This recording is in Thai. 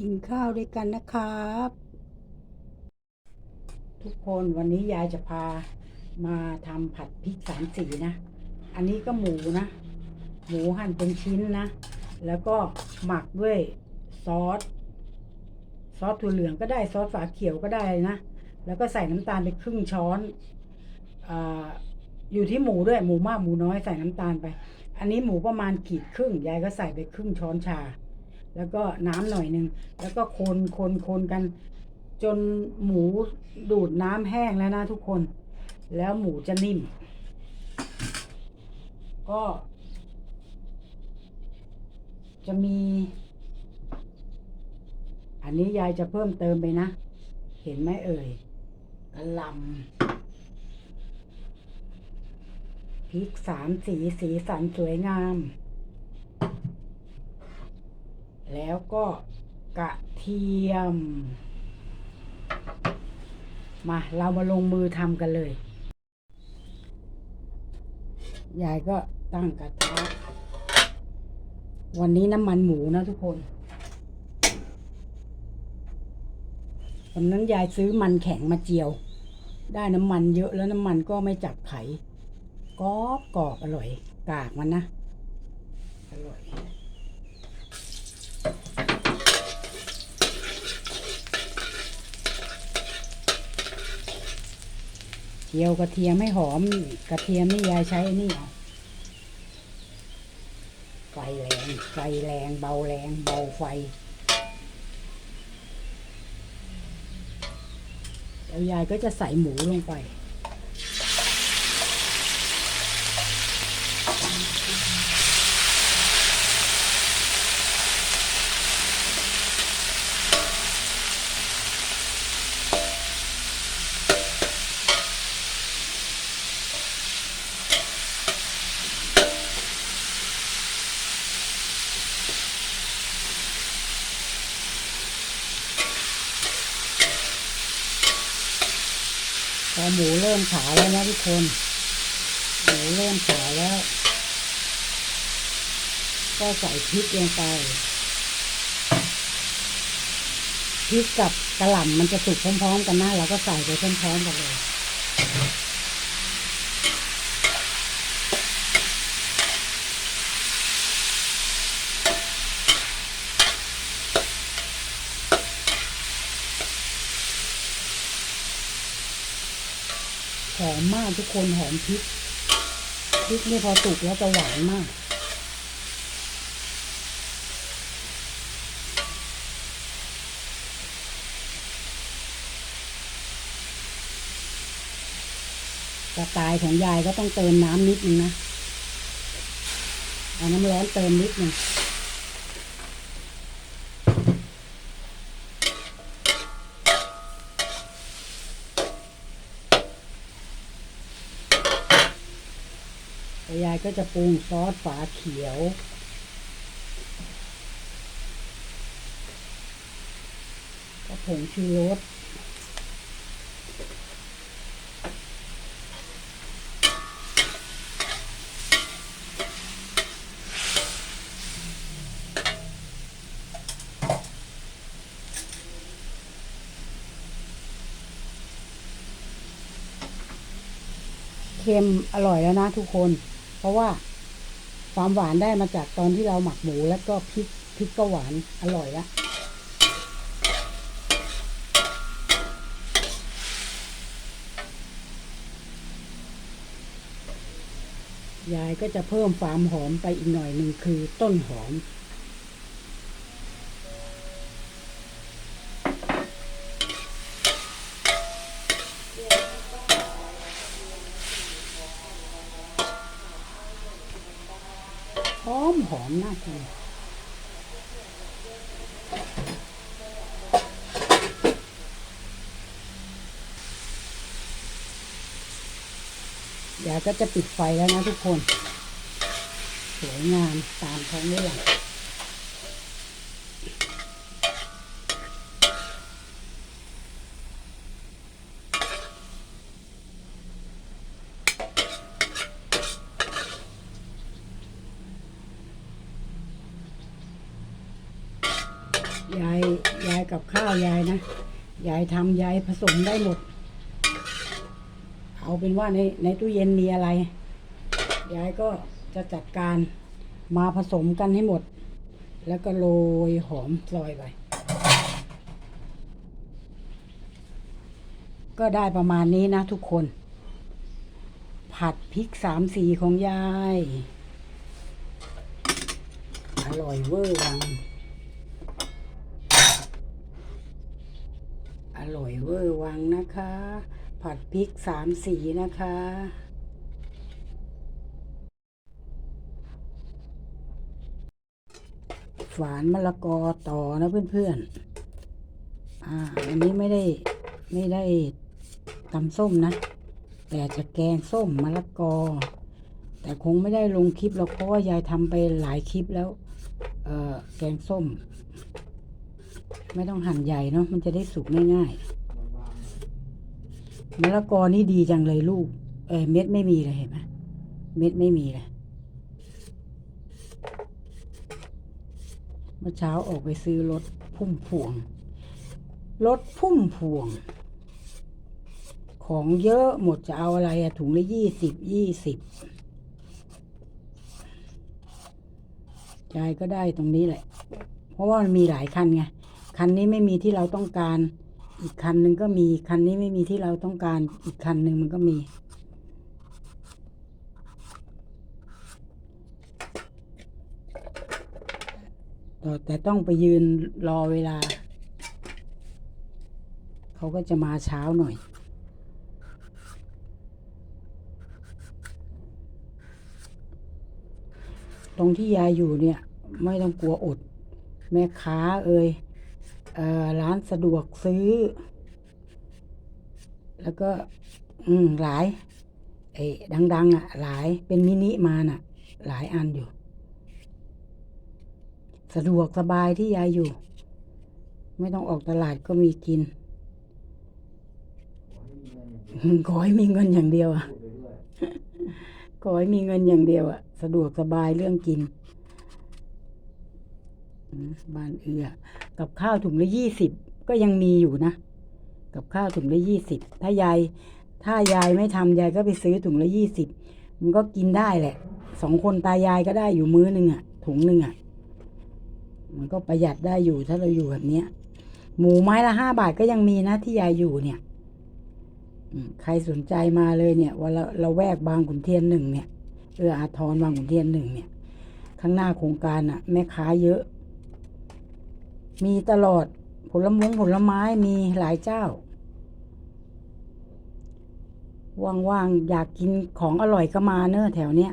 กินข้าวด้วยกันนะครับ ทุกคนวันนี้ยายจะพามาทำผัดพริกสามสีนะ อันนี้ก็หมูนะ หมูหั่นเป็นชิ้นนะ แล้วก็หมักด้วยซอส ซอสถั่วเหลืองก็ได้ซอสฝาเขียวก็ได้นะ แล้วก็ใส่น้ำตาลไปครึ่งช้อนออยู่ที่หมูด้วยหมูมากหมูน้อยใส่น้ำตาลไป อันนี้หมูประมาณขีดครึ่งยายก็ใส่ไปครึ่งช้อนชา แล้วก็น้ำหน่อยหนึ่งแล้วก็คนคนคนกัน จนหมูดูดน้ำแห้งแล้วนะทุกคน แล้วหมูจะนิ่ม ก็ จะมี อันนี้ยายจะเพิ่มเติมไปนะ เห็นไหมเอ่ยกระลำพริกสามสีสีสันสวยงาม แล้วก็กระเทียม มาเรามาลงมือทำกันเลย ยายก็ตั้งกระทะวันนี้น้ำมันหมูนะทุกคน วันนั้นยายซื้อมันแข็งมาเจียว ได้น้ำมันเยอะแล้วน้ำมันก็ไม่จับไขกรอบกรอบอร่อย กากมันนะ อร่อย เจียวกระเทียมให้หอมกระเทียมนี่ยายใช้นี่เอาไฟแรงไฟแรงเบาแรงเบาไฟแล้วยายก็จะใส่หมูลงไป พอหมูเริ่มขาวแล้วนะทุกคน หมูเริ่มขาวแล้ว ก็ใส่พริกลงไปพริกกับกระหล่ำมันจะสุกพร้อมๆ กันนะเราก็ใส่ไปพร้อมๆกันเลย หอมมากทุกคนหอมพริกพริกนี่พอสุกแล้วจะหวานมากสไตล์ของยายก็ต้องเติมน้ำนิดนึงนะ เอาน้ำร้อนเติมนิดนึง ยายก็จะปรุงซอสฝาเขียว ก็ผงชูรสเค็มอร่อยแล้วนะทุกคน ราะว่าความหวานได้มาจากตอนที่เราหมักหมูแล้วก็พริกพริกก็หวานอร่อยละยายก็จะเพิ่มความหอมไปอีกหน่อยหนึ่งคือต้นหอม หอมหอมน่ากินเดี๋ยวก็จะปิดไฟแล้วนะทุกคน สวยงามตามท้องเรื่อง ยายยายกับ ข้าวยายนะ ยายทำยายผสมได้หมด เอาเป็นว่าในในตู้เย็นมีอะไร ยายก็จะจัดการมาผสมกันให้หมด แล้วก็โรยหอมซอยไป ก็ได้ประมาณนี้นะทุกคน ผัดพริกสามสีของยาย อร่อยเวอร์วัง ร่อยเวอร์วังนะคะ ผัดพริกสามสีนะคะ ฝานมะละกอต่อนะเพื่อนๆ อ่า อันนี้ไม่ได้ไม่ได้ตำส้มนะ แต่จะแกงส้มมะละกอ แต่คงไม่ได้ลงคลิปหรอกเพราะว่ายายทำไปหลายคลิปแล้ว เออแกงส้ม ไม่ต้องหั่นใหญ่เนาะมันจะได้สุกง่ายๆมะละกอนี่ดีจังเลยลูก เออเม็ดไม่มีเลยเห็นไหมเม็ดไม่มีเลยเมื่อเช้าออกไปซื้อรถพุ่มพวงรถพุ่มพวง ของเยอะหมดจะเอาอะไรอะถุงละยี่สิบยี่สิบยายก็ได้ตรงนี้แหละ เพราะว่ามันมีหลายคันไง คันนี้ไม่มีที่เราต้องการ อีกคันหนึ่งก็มี คันนี้ไม่มีที่เราต้องการ อีกคันหนึ่งมันก็มี แต่ต้องไปยืนรอเวลา เขาก็จะมาเช้าหน่อยตรงที่ยายอยู่เนี่ย ไม่ต้องกลัวอด แม่ค้าเอ่ย ร้านสะดวกซื้อ แล้วก็ อืมหลายไอ้ดัง ๆ อะ หลายเป็นมินิมาน่ะ หลายอันอยู่ สะดวกสบายที่ยายอยู่ ไม่ต้องออกตลาดก็มีกินขอให้มีเงินอย่างเดียวอะขอให้มีเงินอย่างเดียวอะ สะดวกสบายเรื่องกิน บ้านเอื้อ กับข้าวถุงละยี่สิบก็ยังมีอยู่นะ กับข้าวถุงละยี่สิบถ้ายายถ้ายายไม่ทำยายก็ไปซื้อถุงละยี่สิบมันก็กินได้แหละสองคนตายายก็ได้อยู่มื้อหนึ่งอะ ถุงหนึ่งอะ มันก็ประหยัดได้อยู่ถ้าเราอยู่แบบเนี้ย หมูไม้ละห้าบาทก็ยังมีนะที่ยายอยู่เนี่ยใครสนใจมาเลยเนี่ยว่าเราเราแวกบางขุนเทียนหนึ่งเนี่ยเอออาทรบางขุนเทียนหนึ่งเนี่ย ข้างหน้าโครงการอะแม่ค้าเยอะ มีตลอดผลมงผลไม้มีหลายเจ้า ว่างๆอยากกินของอร่อยก็มาเนอะแถวเนี้ย